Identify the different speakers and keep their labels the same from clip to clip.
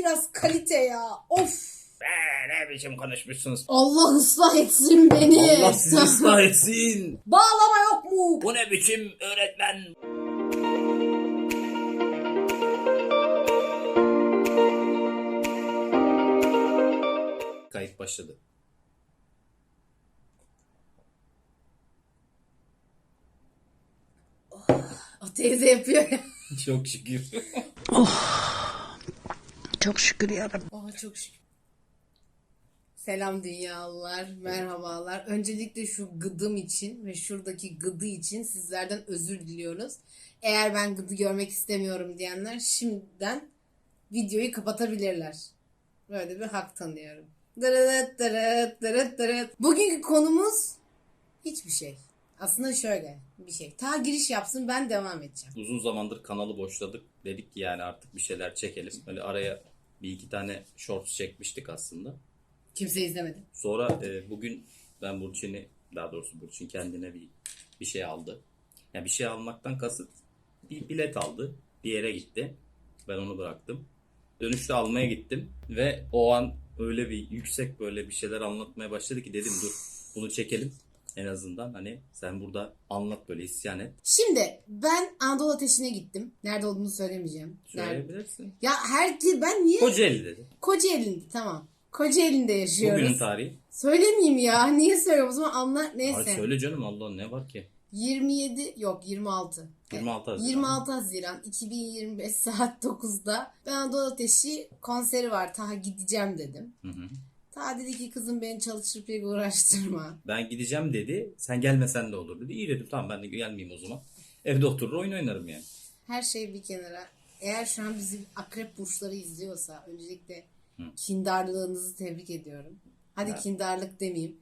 Speaker 1: biraz kalite ya. Of.
Speaker 2: Ee, ne biçim konuşmuşsunuz?
Speaker 1: Allah ıslah etsin beni.
Speaker 2: Allah sizi ıslah etsin.
Speaker 1: Bağlama yok mu?
Speaker 2: Bu ne biçim öğretmen? Kayıt başladı.
Speaker 1: O teyze yapıyor ya.
Speaker 2: Çok şükür.
Speaker 3: Çok şükür yarabbim.
Speaker 1: Oha çok şükür. Selam dünyalılar, merhabalar. Öncelikle şu gıdım için ve şuradaki gıdı için sizlerden özür diliyoruz. Eğer ben gıdı görmek istemiyorum diyenler şimdiden videoyu kapatabilirler. Böyle bir hak tanıyorum. Dırıt dırıt dırıt dırıt. Bugünkü konumuz hiçbir şey. Aslında şöyle bir şey. Ta giriş yapsın ben devam edeceğim.
Speaker 2: Uzun zamandır kanalı boşladık. Dedik ki yani artık bir şeyler çekelim. Böyle araya bir iki tane shorts çekmiştik aslında.
Speaker 1: Kimse izlemedi.
Speaker 2: Sonra e, bugün ben Burçin'i daha doğrusu Burçin kendine bir bir şey aldı. Yani bir şey almaktan kasıt bir bilet aldı. Bir yere gitti. Ben onu bıraktım. Dönüşte almaya gittim ve o an öyle bir yüksek böyle bir şeyler anlatmaya başladı ki dedim dur bunu çekelim. En azından hani sen burada anlat böyle isyan et.
Speaker 1: Şimdi ben Anadolu Ateşi'ne gittim. Nerede olduğunu söylemeyeceğim. Nerede?
Speaker 2: Söyleyebilirsin.
Speaker 1: Ya herkes ben niye?
Speaker 2: Kocaeli dedi.
Speaker 1: Kocaeli'nde tamam. Kocaeli'nde yaşıyoruz.
Speaker 2: Bugünün tarihi.
Speaker 1: Söylemeyeyim ya. Niye söylüyorum o zaman anla neyse.
Speaker 2: Ay söyle canım Allah ne var ki?
Speaker 1: 27 yok 26.
Speaker 2: 26 Haziran.
Speaker 1: 26 Haziran 2025 saat 9'da ben Anadolu Ateşi konseri var. Taha gideceğim dedim.
Speaker 2: Hı hı.
Speaker 1: Taha dedi ki kızım beni çalıştırıp pek uğraştırma.
Speaker 2: Ben gideceğim dedi. Sen gelmesen de olur dedi. İyi dedim tamam ben de gelmeyeyim o zaman. Evde oturur oyun oynarım yani.
Speaker 1: Her şey bir kenara. Eğer şu an bizim akrep burçları izliyorsa öncelikle
Speaker 2: Hı.
Speaker 1: kindarlığınızı tebrik ediyorum. Hadi
Speaker 2: Evet.
Speaker 1: kindarlık demeyeyim.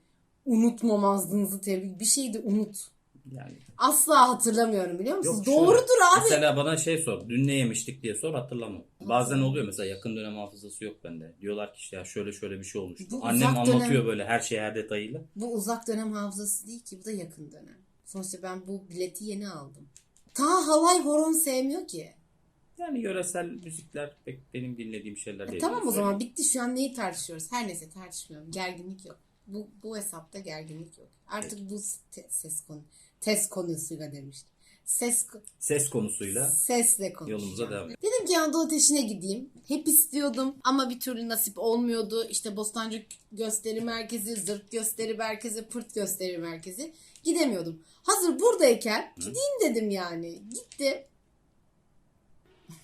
Speaker 1: Unutmamazlığınızı tebrik. Bir şey de unut.
Speaker 2: Yani
Speaker 1: Asla hatırlamıyorum biliyor musunuz?
Speaker 2: Yok.
Speaker 1: Doğrudur abi.
Speaker 2: Mesela bana şey sor. Dün ne yemiştik diye sor hatırlamam. Bazen oluyor mesela yakın dönem hafızası yok bende. Diyorlar ki işte ya şöyle şöyle bir şey olmuş.
Speaker 1: Bu
Speaker 2: Annem
Speaker 1: uzak dönem-
Speaker 2: anlatıyor böyle her şey her detayıyla.
Speaker 1: Bu uzak dönem hafızası değil ki. Bu da yakın dönem. Sonuçta ben bu bileti yeni aldım. Ta halay horon sevmiyor ki.
Speaker 2: Yani yöresel müzikler pek benim dinlediğim şeyler
Speaker 1: E
Speaker 2: değil.
Speaker 1: tamam o zaman bitti şu an neyi tartışıyoruz? Her neyse tartışmıyorum. Gerginlik yok. Bu, bu hesapta gerginlik yok. Artık bu ses konu. Test konusuyla demiştim. Ses
Speaker 2: Ses konusuyla
Speaker 1: sesle
Speaker 2: yolumuza devam edelim.
Speaker 1: Dedim ki Anadolu Ateşi'ne gideyim. Hep istiyordum ama bir türlü nasip olmuyordu. İşte Bostancı gösteri merkezi, Zırt gösteri merkezi, Pırt gösteri merkezi. Gidemiyordum. Hazır buradayken gideyim dedim yani. Gittim.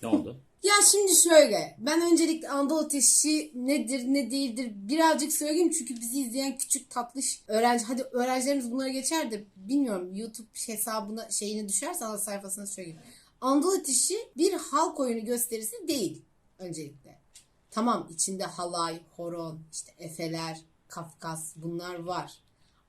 Speaker 2: Ne oldu?
Speaker 1: Ya şimdi şöyle. Ben öncelikle Anadolu Ateşi nedir ne değildir birazcık söyleyeyim. Çünkü bizi izleyen küçük tatlış öğrenci. Hadi öğrencilerimiz bunları geçer de bilmiyorum YouTube hesabına şeyini düşerse ana sayfasına söyleyeyim. Anadolu Ateşi bir halk oyunu gösterisi değil öncelikle. Tamam içinde halay, horon, işte efeler, kafkas bunlar var.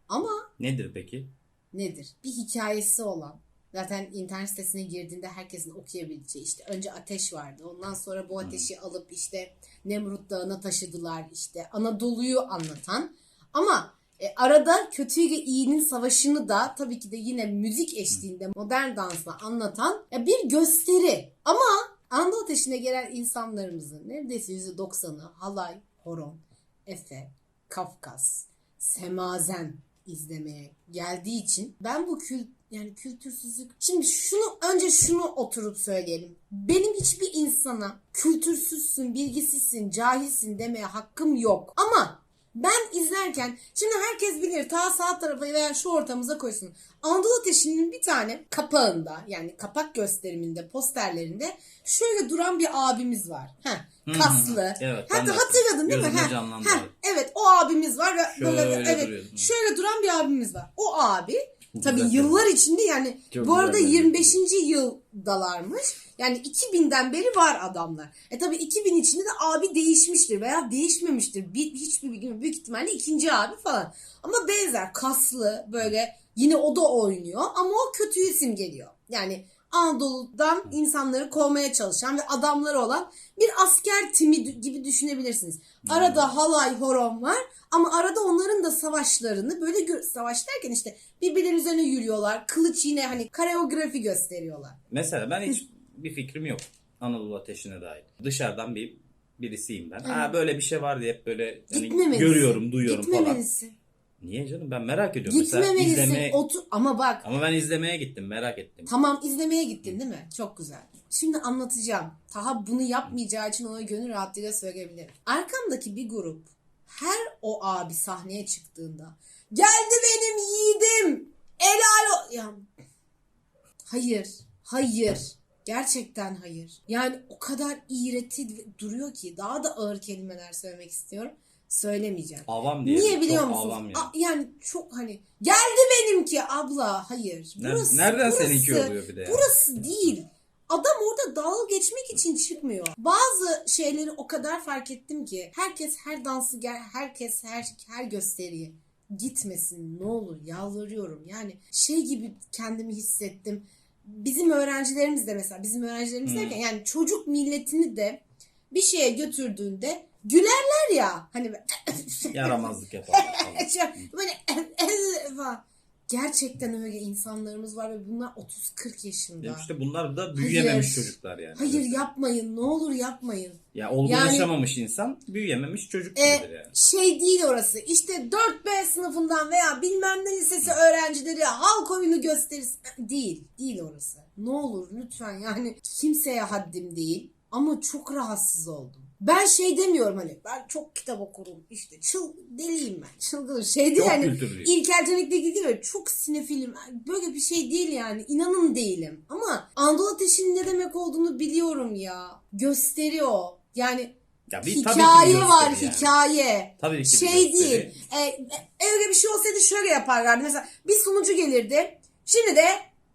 Speaker 1: Ama
Speaker 2: Nedir peki?
Speaker 1: nedir? Bir hikayesi olan. Zaten internet sitesine girdiğinde herkesin okuyabileceği işte önce ateş vardı. Ondan sonra bu ateşi alıp işte Nemrut Dağı'na taşıdılar işte Anadolu'yu anlatan. Ama e, arada kötüyle iyinin savaşını da tabii ki de yine müzik eşliğinde modern dansla anlatan ya bir gösteri. Ama Anadolu Ateşi'ne gelen insanlarımızın neredeyse %90'ı halay, horon, efe, Kafkas, semazen izlemeye geldiği için ben bu kült yani kültürsüzlük. Şimdi şunu önce şunu oturup söyleyelim. Benim hiçbir insana kültürsüzsün, bilgisizsin, cahilsin demeye hakkım yok. Ama ben izlerken şimdi herkes bilir ta sağ tarafa veya şu ortamıza koysun. Anadolu Ateşi'nin bir tane kapağında yani kapak gösteriminde posterlerinde şöyle duran bir abimiz var. Heh, kaslı.
Speaker 2: Evet,
Speaker 1: Hatta
Speaker 2: de
Speaker 1: hatırladın değil mi? Heh, heh,
Speaker 2: evet.
Speaker 1: o abimiz var ve
Speaker 2: Şöyle
Speaker 1: böyle evet
Speaker 2: duruyor. Hı.
Speaker 1: şöyle duran bir abimiz var. O abi tabii
Speaker 2: tabii.
Speaker 1: yıllar içinde yani
Speaker 2: Çok
Speaker 1: bu arada
Speaker 2: güzel
Speaker 1: 25. yıldalarmış. Yani 2000'den beri var adamlar. E tabii 2000 içinde de abi değişmiştir veya değişmemiştir. Bir, hiçbir bilgim yok. Büyük ihtimalle ikinci abi falan. Ama benzer kaslı böyle yine o da oynuyor ama o kötüyü simgeliyor. Yani Anadolu'dan insanları kovmaya çalışan ve adamları olan bir asker timi gibi düşünebilirsiniz. Arada halay horon var ama arada onların da savaşlarını böyle savaş derken işte birbirlerinin üzerine yürüyorlar. Kılıç yine hani koreografi gösteriyorlar.
Speaker 2: Mesela ben hiç bir fikrim yok Anadolu Ateşi'ne dair. Dışarıdan bir birisiyim ben.
Speaker 1: Evet.
Speaker 2: Ha böyle bir şey var diye hep böyle hani görüyorum, duyuyorum falan. Niye canım? Ben merak ediyorum. Mesela
Speaker 1: Gitmemelisin.
Speaker 2: izlemeye...
Speaker 1: Otur ama bak
Speaker 2: Ama ben izlemeye gittim, merak ettim.
Speaker 1: Tamam izlemeye gittin değil mi? Çok güzel. Şimdi anlatacağım. Taha bunu yapmayacağı için ona gönül rahatlığıyla söyleyebilirim. Arkamdaki bir grup her o abi sahneye çıktığında geldi benim yiğidim. Helal o... Ya, hayır. Hayır. Gerçekten hayır. Yani o kadar iğreti duruyor ki daha da ağır kelimeler söylemek istiyorum. Söylemeyeceğim.
Speaker 2: Avam diye.
Speaker 1: Niye biliyor musunuz?
Speaker 2: Avam yani.
Speaker 1: A- yani çok hani geldi benimki abla. Hayır. Burası,
Speaker 2: Nereden
Speaker 1: burası,
Speaker 2: seninki oluyor bir de yani?
Speaker 1: Burası değil. Adam orada dalga geçmek için çıkmıyor. Bazı şeyleri o kadar fark ettim ki herkes her dansı gel, herkes her her gösteriye gitmesin ne olur yalvarıyorum. Yani şey gibi kendimi hissettim. Bizim öğrencilerimiz de mesela bizim öğrencilerimiz
Speaker 2: Hmm.
Speaker 1: derken yani çocuk milletini de bir şeye götürdüğünde gülerler ya hani
Speaker 2: Yaramazlık.
Speaker 1: Şey, böyle falan. Gerçekten öyle insanlarımız var ve bunlar 30-40 yaşında.
Speaker 2: Ya işte bunlar da büyüyememiş
Speaker 1: Hayır.
Speaker 2: çocuklar yani.
Speaker 1: Hayır yapmayın ne olur yapmayın.
Speaker 2: Ya olgunlaşamamış insan büyüyememiş çocuk
Speaker 1: E,
Speaker 2: yani.
Speaker 1: şey değil orası işte 4B sınıfından veya bilmem ne lisesi öğrencileri halk oyunu gösterisi değil. Değil orası. Ne olur lütfen yani kimseye haddim değil ama çok rahatsız oldum. Ben şey demiyorum hani ben çok kitap okurum işte çıl deliyim ben çılgın şey değil
Speaker 2: Çok
Speaker 1: hani
Speaker 2: kültürlüyüm.
Speaker 1: İlker Canik'le ilgili böyle çok sinefilim böyle bir şey değil yani inanın değilim ama Anadolu Ateşi'nin ne demek olduğunu biliyorum ya gösteriyor yani
Speaker 2: Ya bir, tabii
Speaker 1: hikaye
Speaker 2: bir
Speaker 1: var
Speaker 2: yani.
Speaker 1: hikaye.
Speaker 2: Tabii ki
Speaker 1: Şey değil. E, e, öyle bir şey olsaydı şöyle yaparlardı. Mesela bir sunucu gelirdi. Şimdi de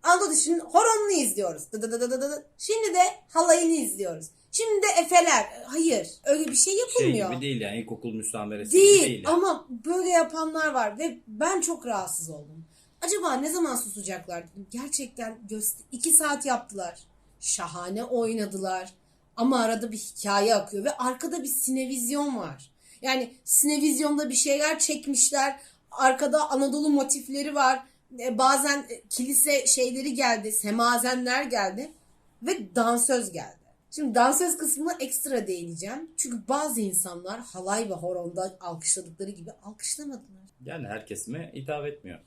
Speaker 1: Anadolu Ateşi'nin horonunu izliyoruz. Dı dı dı dı dı dı. Şimdi de halayını izliyoruz. Şimdi de efeler. Hayır. Öyle bir şey
Speaker 2: Şey
Speaker 1: yapılmıyor.
Speaker 2: gibi değil yani ilkokul müsameresi
Speaker 1: Değil,
Speaker 2: gibi değil. yani.
Speaker 1: ama böyle yapanlar var ve ben çok rahatsız oldum. Acaba ne zaman susacaklar dedim. Gerçekten göster iki saat yaptılar. Şahane oynadılar. Ama arada bir hikaye akıyor ve arkada bir sinevizyon var. Yani sinevizyonda bir şeyler çekmişler. Arkada Anadolu motifleri var. E, bazen e, kilise şeyleri geldi. Semazenler geldi. Ve dansöz geldi. Şimdi dansöz kısmına ekstra değineceğim. Çünkü bazı insanlar halay ve horonda alkışladıkları gibi alkışlamadılar.
Speaker 2: Yani her kesime hitap etmiyor.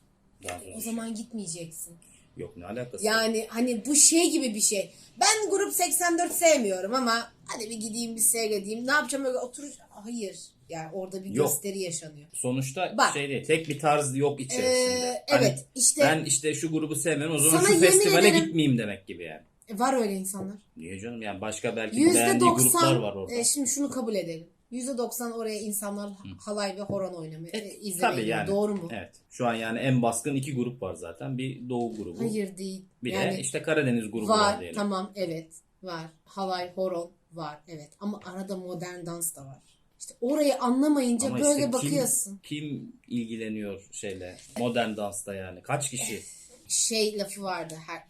Speaker 2: Sonra.
Speaker 1: O zaman gitmeyeceksin.
Speaker 2: Yok ne alakası var?
Speaker 1: Yani hani bu şey gibi bir şey. Ben grup 84 sevmiyorum ama hadi bir gideyim bir seyredeyim. Ne yapacağım öyle oturacağım. Hayır. Yani orada bir
Speaker 2: Yok.
Speaker 1: gösteri yaşanıyor.
Speaker 2: Sonuçta
Speaker 1: Bak.
Speaker 2: şey değil. Tek bir tarz yok içerisinde.
Speaker 1: Ee,
Speaker 2: Hani
Speaker 1: evet işte
Speaker 2: Ben işte şu grubu sevmiyorum o zaman şu festivale
Speaker 1: ederim-
Speaker 2: gitmeyeyim demek gibi yani.
Speaker 1: Var öyle insanlar.
Speaker 2: Niye canım yani başka belki beğendiği gruplar
Speaker 1: %90
Speaker 2: var orada.
Speaker 1: e, şimdi şunu kabul edelim. %90 oraya insanlar halay ve horon oynamaya,
Speaker 2: E,
Speaker 1: e, izlemeye
Speaker 2: Tabii yani.
Speaker 1: Doğru mu?
Speaker 2: Evet. Şu an yani en baskın iki grup var zaten. Bir Doğu grubu.
Speaker 1: Hayır değil.
Speaker 2: Bir
Speaker 1: yani
Speaker 2: de işte Karadeniz grubu var,
Speaker 1: var
Speaker 2: diyelim.
Speaker 1: tamam evet var. Halay, horon var evet. Ama arada modern dans da var. İşte orayı anlamayınca
Speaker 2: Ama
Speaker 1: böyle
Speaker 2: işte kim-
Speaker 1: bakıyorsun.
Speaker 2: Kim ilgileniyor şeyle modern dansta yani? Kaç kişi?
Speaker 1: Şey lafı vardı her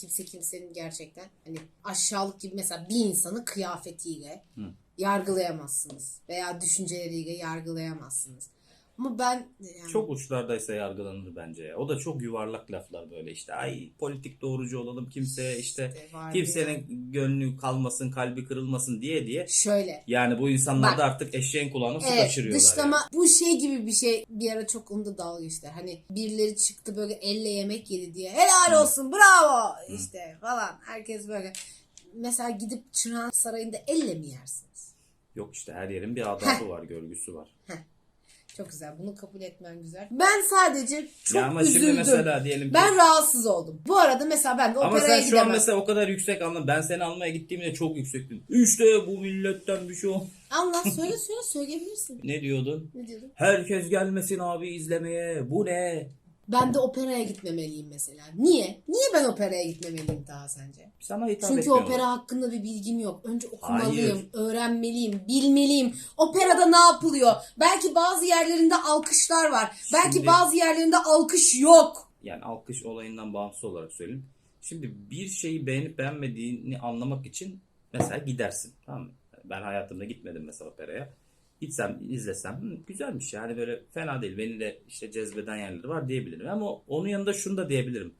Speaker 1: kimse kimsenin gerçekten hani aşağılık gibi mesela bir insanı kıyafetiyle
Speaker 2: Hı.
Speaker 1: yargılayamazsınız veya düşünceleriyle yargılayamazsınız. Ama ben yani,
Speaker 2: Çok uçlardaysa yargılanır bence ya. O da çok yuvarlak laflar böyle işte. Ay politik doğrucu olalım kimseye işte
Speaker 1: işte
Speaker 2: kimsenin
Speaker 1: yani.
Speaker 2: gönlü kalmasın, kalbi kırılmasın diye diye.
Speaker 1: şöyle
Speaker 2: Yani bu insanlar
Speaker 1: Bak.
Speaker 2: da artık eşeğin kulağına su
Speaker 1: Evet,
Speaker 2: kaçırıyorlar.
Speaker 1: dışlama
Speaker 2: yani.
Speaker 1: bu şey gibi bir şey bir ara çok onda dalga geçtiler. Hani birileri çıktı böyle elle yemek yedi diye helal olsun bravo işte falan herkes böyle. Mesela gidip Çırağan Sarayı'nda elle mi yersiniz?
Speaker 2: Yok işte her yerin bir adabı var, görgüsü var.
Speaker 1: Çok güzel bunu kabul etmen güzel. Ben sadece çok
Speaker 2: ya ama
Speaker 1: üzüldüm.
Speaker 2: şimdi mesela diyelim ki
Speaker 1: Ben rahatsız oldum. Bu arada mesela ben de
Speaker 2: Ama
Speaker 1: operaya
Speaker 2: sen şu
Speaker 1: gidemem.
Speaker 2: an mesela o kadar yüksek anlam. Ben seni almaya gittiğimde çok yüksektin. İşte bu milletten bir şey ol.
Speaker 1: Allah söyle söyle söyleyebilirsin.
Speaker 2: Ne diyordun?
Speaker 1: Ne diyordun?
Speaker 2: Herkes gelmesin abi izlemeye. Bu ne?
Speaker 1: Ben de operaya gitmemeliyim mesela. Niye? Niye ben operaya gitmemeliyim daha sence?
Speaker 2: Sana hitap
Speaker 1: Çünkü
Speaker 2: etmiyorlar.
Speaker 1: opera hakkında bir bilgim yok. Önce okumalıyım,
Speaker 2: Hayır.
Speaker 1: öğrenmeliyim, bilmeliyim. Operada ne yapılıyor? Belki bazı yerlerinde alkışlar var. Belki
Speaker 2: Şimdi-
Speaker 1: bazı yerlerinde alkış yok.
Speaker 2: Yani alkış olayından bağımsız olarak söyleyeyim. Şimdi bir şeyi beğenip beğenmediğini anlamak için mesela gidersin. Tamam mı? Ben hayatımda gitmedim mesela operaya. Gitsem izlesem "Hı, güzelmiş yani böyle fena değil. Beni de işte cezbeden yerleri var diyebilirim. Ama onun yanında şunu da diyebilirim.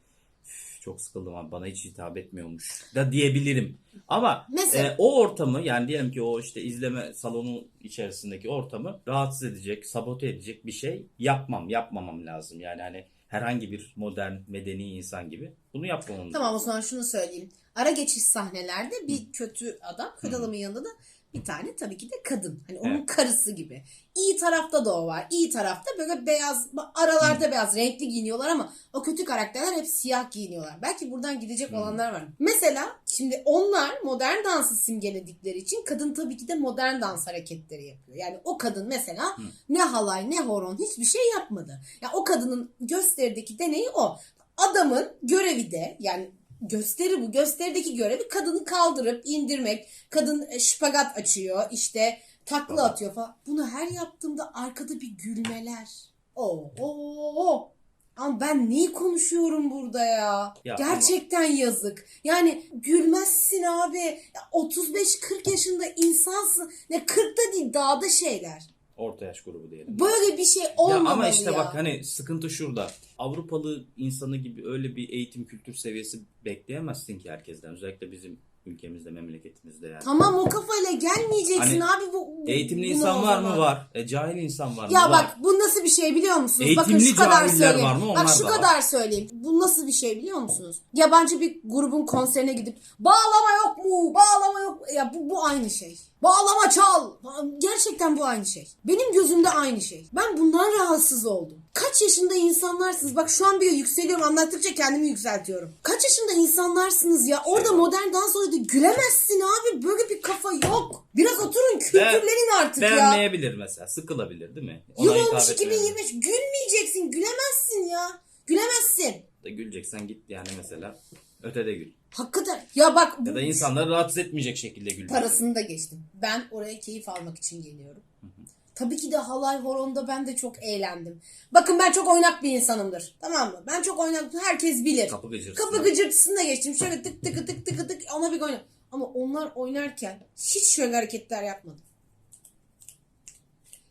Speaker 2: "Üf, çok sıkıldım abi bana hiç hitap etmiyormuş da diyebilirim. Ama
Speaker 1: Mesela-
Speaker 2: e, o ortamı yani diyelim ki o işte izleme salonu içerisindeki ortamı rahatsız edecek, sabote edecek bir şey yapmam, yapmamam lazım. Yani hani herhangi bir modern, medeni insan gibi bunu yapmamam lazım.
Speaker 1: Tamam o zaman şunu söyleyeyim. Ara geçiş sahnelerde bir kötü adam, kötü adamın yanında da bir tane tabii ki de kadın. Hani onun
Speaker 2: Evet.
Speaker 1: karısı gibi. İyi tarafta da o var. İyi tarafta böyle beyaz, aralarda beyaz, renkli giyiniyorlar ama o kötü karakterler hep siyah giyiniyorlar. Belki buradan gidecek olanlar var. Mesela şimdi onlar modern dansı simgeledikleri için kadın tabii ki de modern dans hareketleri yapıyor. Yani o kadın mesela ne halay ne horon hiçbir şey yapmadı. Ya o kadının gösterideki deneyi o. Adamın görevi de yani gösteri bu. Gösterideki görevi kadını kaldırıp indirmek. Kadın e, şpagat açıyor işte takla atıyor falan. Bunu her yaptığımda arkada bir gülmeler. Oo, oo. Ama ben neyi konuşuyorum burada ya?
Speaker 2: Ya
Speaker 1: Gerçekten yazık. Yani gülmezsin abi. Ya 35-40 yaşında insansın. Ne 40 da değil daha da şeyler.
Speaker 2: Orta yaş grubu diyelim.
Speaker 1: Böyle bir şey
Speaker 2: Ya
Speaker 1: olmamalı ya.
Speaker 2: ama işte bak hani sıkıntı şurada. Avrupalı insanı gibi öyle bir eğitim kültür seviyesi bekleyemezsin ki herkesten. Özellikle bizim ülkemizde, memleketimizde yani.
Speaker 1: Tamam o kafayla gelmeyeceksin
Speaker 2: Hani
Speaker 1: abi bu. bu-
Speaker 2: Eğitimli
Speaker 1: buna
Speaker 2: insan
Speaker 1: o
Speaker 2: var mı?
Speaker 1: zaman.
Speaker 2: Var. E, cahil insan var mı?
Speaker 1: Ya
Speaker 2: var.
Speaker 1: bak bu nasıl bir şey biliyor musunuz? Bakın
Speaker 2: Eğitimli
Speaker 1: şu kadar
Speaker 2: cahiller
Speaker 1: söyleyeyim.
Speaker 2: var mı? Onlar
Speaker 1: Bak şu
Speaker 2: da var.
Speaker 1: kadar söyleyeyim. Bu nasıl bir şey biliyor musunuz? Yabancı bir grubun konserine gidip bağlama yok mu? Bağlama yok mu? Ya bu, bu aynı şey. Bağlama çal. Gerçekten bu aynı şey. Benim gözümde aynı şey. Ben bundan rahatsız oldum. Kaç yaşında insanlarsınız? Bak şu an bir yükseliyorum. Anlattıkça kendimi yükseltiyorum. Kaç yaşında insanlarsınız ya? Orada modern dans oynadı. Gülemezsin abi. Böyle bir kafa yok. Biraz oturun kültürlenin artık ya.
Speaker 2: Beğenmeyebilir mesela. Sıkılabilir değil mi?
Speaker 1: Yıl olmuş
Speaker 2: etmeyebilir.
Speaker 1: 2025. Gülmeyeceksin. Gülemezsin ya. Gülemezsin.
Speaker 2: Da Güleceksen git yani mesela ötede gül.
Speaker 1: Hakikaten. Ya bak bu
Speaker 2: Ya da insanları rahatsız etmeyecek şekilde gül.
Speaker 1: parasını da geçtim. Ben oraya keyif almak için geliyorum. Tabii ki de halay horonda ben de çok eğlendim. Bakın ben çok oynak bir insanımdır. Tamam mı? Ben çok oynak. Herkes bilir.
Speaker 2: Kapı gıcırsın.
Speaker 1: Kapı gıcırtısını da geçtim. Şöyle tık tık tık tık tık ona bir oyna. Ama onlar oynarken hiç şöyle hareketler yapmadım.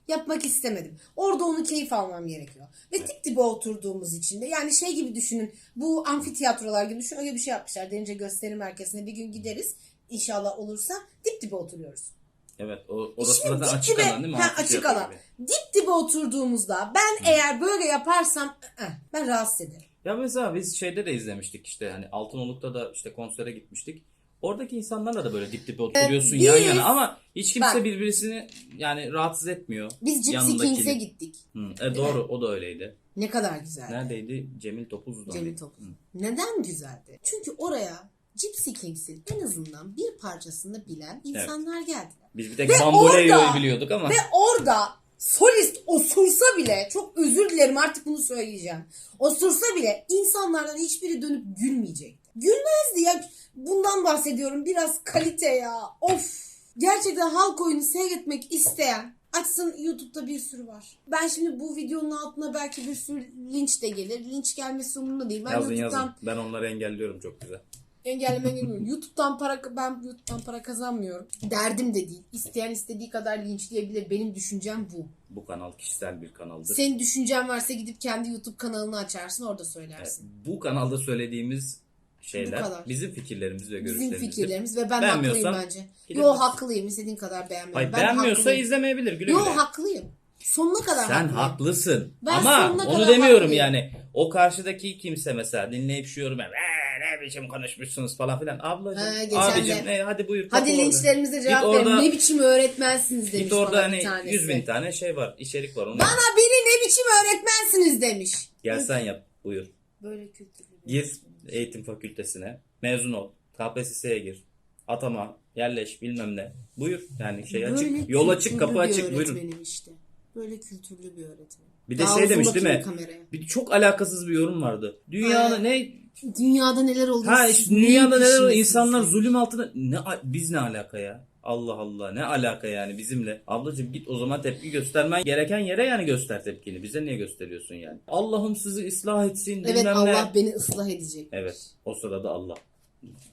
Speaker 1: Yapmak istemedim. Orada onu keyif almam gerekiyor. Ve dip dibe oturduğumuz için de yani şey gibi düşünün. Bu amfiteyatrolar gibi düşün. Öyle bir şey yapmışlar. Derince gösteri merkezine bir gün gideriz. İnşallah olursa dip dibe oturuyoruz.
Speaker 2: Evet o, orası
Speaker 1: Şimdi
Speaker 2: zaten açık alan değil mi?
Speaker 1: Ha, açık alan.
Speaker 2: gibi.
Speaker 1: Dip dibe oturduğumuzda ben eğer böyle yaparsam ı-ı, ben rahatsız ederim.
Speaker 2: Ya mesela biz şeyde de izlemiştik işte hani Altınoluk'ta da işte konsere gitmiştik. Oradaki insanlarla da böyle dip dibe oturuyorsun
Speaker 1: biz-
Speaker 2: yan yana ama hiç kimse
Speaker 1: Bak.
Speaker 2: birbirisini yani rahatsız etmiyor.
Speaker 1: Biz Gypsy. Kings'e gittik.
Speaker 2: Hı, e, doğru o da öyleydi.
Speaker 1: Ne kadar güzel.
Speaker 2: Neredeydi? Cemil Topuz'da.
Speaker 1: Cemil? Topuz.
Speaker 2: Hı.
Speaker 1: Neden güzeldi? Çünkü oraya Gypsy Kings'in en azından bir parçasını bilen insanlar geldiler.
Speaker 2: Biz bir tek
Speaker 1: Ve
Speaker 2: Bamboleo'yu biliyorduk ama
Speaker 1: Ve orada solist osursa bile çok özür dilerim artık bunu söyleyeceğim. Osursa bile insanlardan hiçbiri dönüp gülmeyecekti. Gülmezdi ya. Bundan bahsediyorum. Biraz kalite ya. Of. Gerçekten halk oyunu seyretmek isteyen açsın YouTube'da bir sürü var. Ben şimdi bu videonun altına belki bir sürü linç de gelir. Linç gelmesi umurumda değil. Ben
Speaker 2: yazın
Speaker 1: YouTube'dan
Speaker 2: yazın. Ben onları engelliyorum çok güzel.
Speaker 1: Engellemek bilmiyorum. YouTube'dan para ben YouTube'dan para kazanmıyorum. Derdim de değil. İsteyen istediği kadar linçleyebilir. Benim düşüncem bu.
Speaker 2: Bu kanal kişisel bir kanaldır.
Speaker 1: Senin düşüncen varsa gidip kendi YouTube kanalını açarsın orada söylersin.
Speaker 2: bu kanalda söylediğimiz şeyler bizim fikirlerimiz ve
Speaker 1: Bizim
Speaker 2: görüşlerimizdir.
Speaker 1: fikirlerimiz ve ben haklıyım bence. Yo haklıyım. İstediğin kadar beğenme.
Speaker 2: Hayır,
Speaker 1: ben
Speaker 2: beğenmiyorsa
Speaker 1: haklıyım.
Speaker 2: izlemeyebilir güle
Speaker 1: Yo
Speaker 2: güle.
Speaker 1: haklıyım. Sonuna kadar
Speaker 2: Sen
Speaker 1: haklıyım.
Speaker 2: haklısın.
Speaker 1: Ben
Speaker 2: Ama onu demiyorum
Speaker 1: haklıyım.
Speaker 2: yani. O karşıdaki kimse mesela dinleyip şu yorum yap, "Ee, ne biçim konuşmuşsunuz falan filan. Ablacığım,
Speaker 1: Ha, geçen
Speaker 2: abicim e, hadi buyur.
Speaker 1: Hadi linçlerimize
Speaker 2: Git
Speaker 1: cevap verin.
Speaker 2: orada-
Speaker 1: Ne biçim öğretmensiniz demiş
Speaker 2: Git orada hani
Speaker 1: tanesi.
Speaker 2: 100 bin tane şey var, içerik var. Onu
Speaker 1: Bana biri ne biçim öğretmensiniz demiş.
Speaker 2: Gel sen yap, buyur.
Speaker 1: Böyle kültürlü.
Speaker 2: Gir eğitim fakültesine, mezun ol, KPSS'ye gir. Atama, yerleş bilmem ne. Buyur yani şey
Speaker 1: Böyle
Speaker 2: açık. Yol açık, kapı açık. Buyurun.
Speaker 1: işte. Böyle kültürlü bir öğretmen.
Speaker 2: Bir de
Speaker 1: Daha
Speaker 2: şey demiş değil mi?
Speaker 1: kameraya.
Speaker 2: Bir çok alakasız bir yorum vardı. Dünyada
Speaker 1: Ha.
Speaker 2: ne
Speaker 1: Dünyada neler oluyor?
Speaker 2: Ha işte dünyada neler oluyor? İnsanlar zulüm altında ne biz ne alaka ya? Allah Allah ne alaka yani bizimle? Ablacığım git o zaman tepki göstermen gereken yere yani göster tepkini. Bize niye gösteriyorsun yani? Allah'ım sizi ıslah etsin
Speaker 1: Evet Allah
Speaker 2: ne.
Speaker 1: beni ıslah edecek.
Speaker 2: Evet o sırada Allah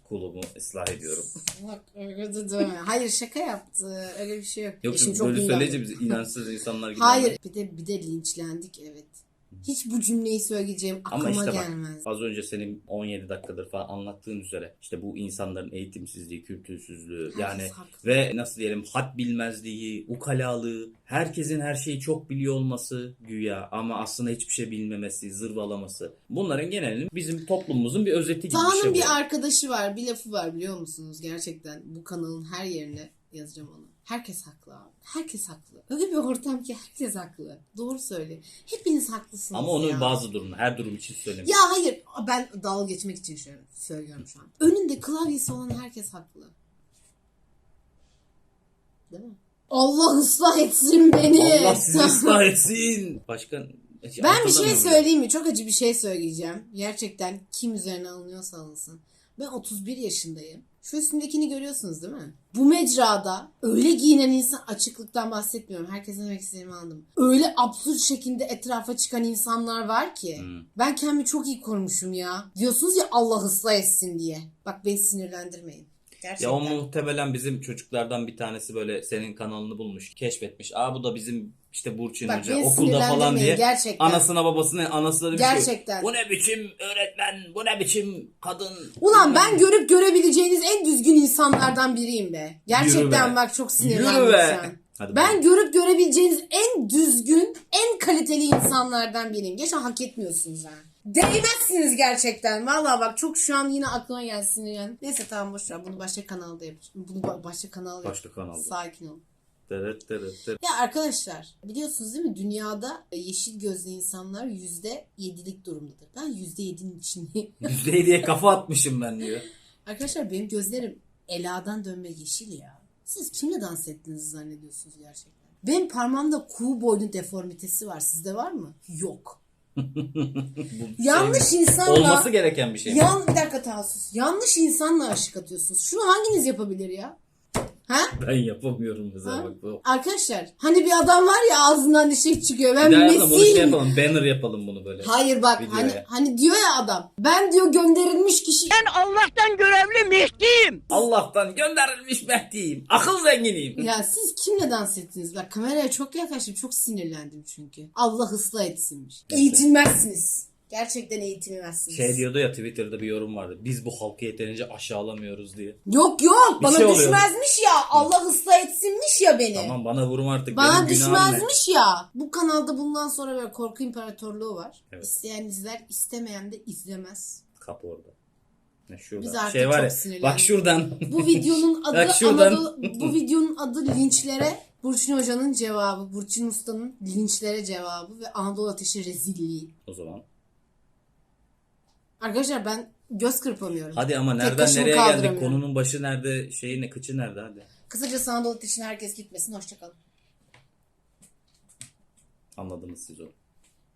Speaker 2: kulumu ıslah ediyorum.
Speaker 1: Bak, öyle de. Hayır şaka yaptı. Öyle bir şey yok.
Speaker 2: Yok
Speaker 1: Eşim
Speaker 2: çünkü böyle söyleyince biz inançsız insanlar gibi.
Speaker 1: Hayır. Bir de bir de linçlendik evet. Hiç bu cümleyi söyleyeceğim
Speaker 2: Ama
Speaker 1: aklıma
Speaker 2: işte bak
Speaker 1: gelmez.
Speaker 2: az önce senin 17 dakikadır falan anlattığın üzere işte bu insanların eğitimsizliği, kültürsüzlüğü
Speaker 1: Herkes
Speaker 2: yani
Speaker 1: haklı.
Speaker 2: ve nasıl diyelim had bilmezliği, ukalalığı, herkesin her şeyi çok biliyor olması güya ama aslında hiçbir şey bilmemesi, zırvalaması. Bunların genelinin bizim toplumumuzun bir özeti gibi bir
Speaker 1: Taha'nın
Speaker 2: şey bu.
Speaker 1: bir arkadaşı var, bir lafı var biliyor musunuz? Gerçekten bu kanalın her yerine yazacağım onu. Herkes haklı abi. Herkes haklı. Öyle bir ortam ki herkes haklı. Doğru söyle. Hepiniz haklısınız
Speaker 2: Ama onu
Speaker 1: ya.
Speaker 2: bazı durumda, her durum için söylemiyorum.
Speaker 1: Ya hayır ben dalga geçmek için şöyle söylüyorum şu an. Önünde klavyesi olan herkes haklı. Değil mi? Allah ıslah etsin beni.
Speaker 2: Allah sizi ıslah etsin. Başka
Speaker 1: Ben bir şey söyleyeyim mi? Çok acı bir şey söyleyeceğim. Gerçekten kim üzerine alınıyorsa alınsın. Ben 31 yaşındayım. Şu üstündekini görüyorsunuz değil mi? Bu mecrada öyle giyinen insan açıklıktan bahsetmiyorum. Herkesin demek istediğimi anladım. Öyle absürt şekilde etrafa çıkan insanlar var ki.
Speaker 2: Hmm.
Speaker 1: Ben kendimi çok iyi korumuşum ya. Diyorsunuz ya Allah ıslah etsin diye. Bak beni sinirlendirmeyin. Gerçekten.
Speaker 2: Ya o muhtemelen bizim çocuklardan bir tanesi böyle senin kanalını bulmuş, keşfetmiş. Aa bu da bizim işte Burçin
Speaker 1: Bak
Speaker 2: Hoca okulda falan diye.
Speaker 1: gerçekten.
Speaker 2: Anasına babasına anası da demiş ki,
Speaker 1: Gerçekten.
Speaker 2: bu ne biçim öğretmen, bu ne biçim kadın.
Speaker 1: Ulan ben görüp görebileceğiniz en düzgün insanlardan biriyim be. Gerçekten
Speaker 2: be.
Speaker 1: bak çok
Speaker 2: Yürü
Speaker 1: sinirlendim
Speaker 2: be.
Speaker 1: şu an.
Speaker 2: Hadi
Speaker 1: Ben
Speaker 2: bakalım.
Speaker 1: görüp görebileceğiniz en düzgün, en kaliteli insanlardan biriyim. Geçen hak etmiyorsunuz ha. Değmezsiniz gerçekten. Vallahi bak çok şu an yine aklıma gelsin yani. Neyse tamam boş ver. Bunu başka kanalda yapacağım. Bunu ba- başka kanalda
Speaker 2: Başka kanalda.
Speaker 1: Sakin ol.
Speaker 2: Tırıt tırıt tırıt.
Speaker 1: Ya arkadaşlar biliyorsunuz değil mi? Dünyada yeşil gözlü insanlar yüzde yedilik durumdadır. Ben yüzde yedinin içindeyim.
Speaker 2: %7'ye kafa atmışım ben diyor.
Speaker 1: Arkadaşlar benim gözlerim Ela'dan dönme yeşil ya. Siz kimle dans ettiğinizi zannediyorsunuz gerçekten? Benim parmağımda kuğu boynu deformitesi var. Sizde var mı? Yok.
Speaker 2: Bu
Speaker 1: Yanlış
Speaker 2: şey
Speaker 1: insanla...
Speaker 2: Olması gereken bir şey.
Speaker 1: Yan, bir dakika Tahsus. Yanlış insanla aşık atıyorsunuz. Şunu hanginiz yapabilir ya? Ha?
Speaker 2: Ben yapamıyorum mesela
Speaker 1: Ha?
Speaker 2: bak bu.
Speaker 1: Arkadaşlar hani bir adam var ya ağzından dişek çıkıyor. Ben
Speaker 2: Bir daha yapalım bunu şey
Speaker 1: Mesih'im.
Speaker 2: yapalım. Banner yapalım bunu böyle.
Speaker 1: Hayır bak
Speaker 2: Videoya.
Speaker 1: hani hani diyor ya adam. Ben diyor gönderilmiş kişi.
Speaker 3: Ben Allah'tan görevli Mehdi'yim.
Speaker 2: Allah'tan gönderilmiş Mehdi'yim. Akıl zenginiyim.
Speaker 1: Ya siz kimle dans ettiniz? Bak kameraya çok yaklaştım. Çok sinirlendim çünkü. Allah ıslah etsinmiş. Eğitilmezsiniz. Gerçekten eğitilmezsiniz.
Speaker 2: Şey diyordu ya Twitter'da bir yorum vardı. Biz bu halkı yeterince aşağılamıyoruz diye.
Speaker 1: Yok yok
Speaker 2: Bir
Speaker 1: bana
Speaker 2: şey oluyor.
Speaker 1: düşmezmiş ya. Allah ıslah etsinmiş ya beni.
Speaker 2: Tamam bana vurma artık.
Speaker 1: Bana
Speaker 2: benim günahım ne?
Speaker 1: düşmezmiş ya. Bu kanalda bundan sonra böyle korku imparatorluğu var.
Speaker 2: Evet.
Speaker 1: İsteyen izler, istemeyen de izlemez.
Speaker 2: Kapı orada. Ne şurada.
Speaker 1: Biz artık
Speaker 2: şey var
Speaker 1: çok
Speaker 2: ya.
Speaker 1: sinirlendik.
Speaker 2: Bak şuradan.
Speaker 1: Bu videonun adı
Speaker 2: Bak şuradan.
Speaker 1: Anadolu, bu videonun adı linçlere Burçin Hoca'nın cevabı, Burçin Usta'nın linçlere cevabı ve Anadolu Ateşi rezilliği.
Speaker 2: o zaman.
Speaker 1: Arkadaşlar ben göz kırpamıyorum.
Speaker 2: Hadi ama nereden nereye geldik? Konunun başı nerede? Şeyi ne? Kıçı nerede? Hadi.
Speaker 1: Kısacası Anadolu Ateşi'ne herkes gitmesin. Hoşçakalın.
Speaker 2: Anladınız siz onu.